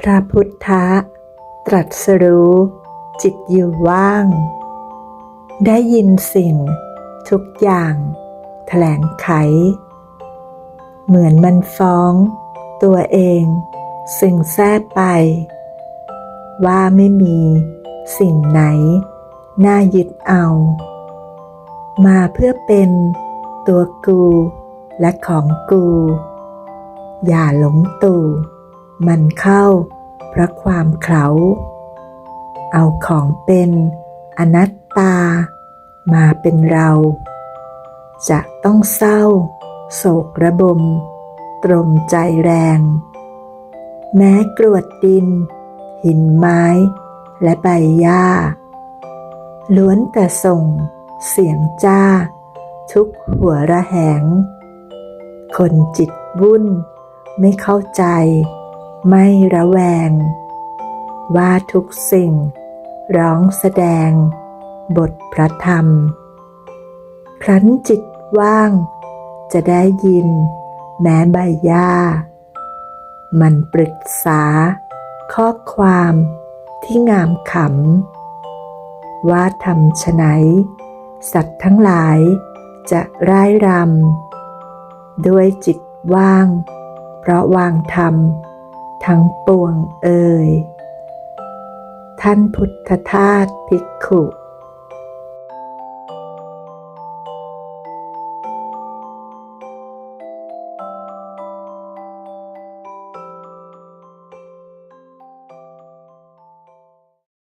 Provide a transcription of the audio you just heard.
พระพุทธะตรัสรู้ จิตอยู่ว่าง ได้ยินสิ่ง ทุกอย่าง แถลงไข เหมือนมันฟ้อง ตัวเอง สิ่งแทรกไป ว่าไม่มีสิ่งไหน น่ายึดเอา มาเพื่อเป็นตัวกูและของกู อย่าหลงตู่ มันเข้าเพราะความเขาเอาของเป็นอนัตตา มาเป็นเรา จะต้องเศร้า โศกระบม ตรมใจแรง แม้กรวดดิน หินไม้ และใบหญ้า ล้วนแต่ส่งเสียงจ้า ทุกหัวระแหง คนจิตวุ่นไม่เข้าใจ ไม่ระแวง ว่าทุกสิ่ง ร้องแสดง บทพระธรรม ครั้นจิตว่าง จะได้ยิน แม้ใบหญ้า มันปรึกษา ข้อความที่งามขำ ว่าทำฉไนสัตว์ทั้งหลายจะร่ายรำด้วยจิตว่าง เพราะวางธรรม ทั้งปวงเอ่ยท่านพุทธทาสภิกขุ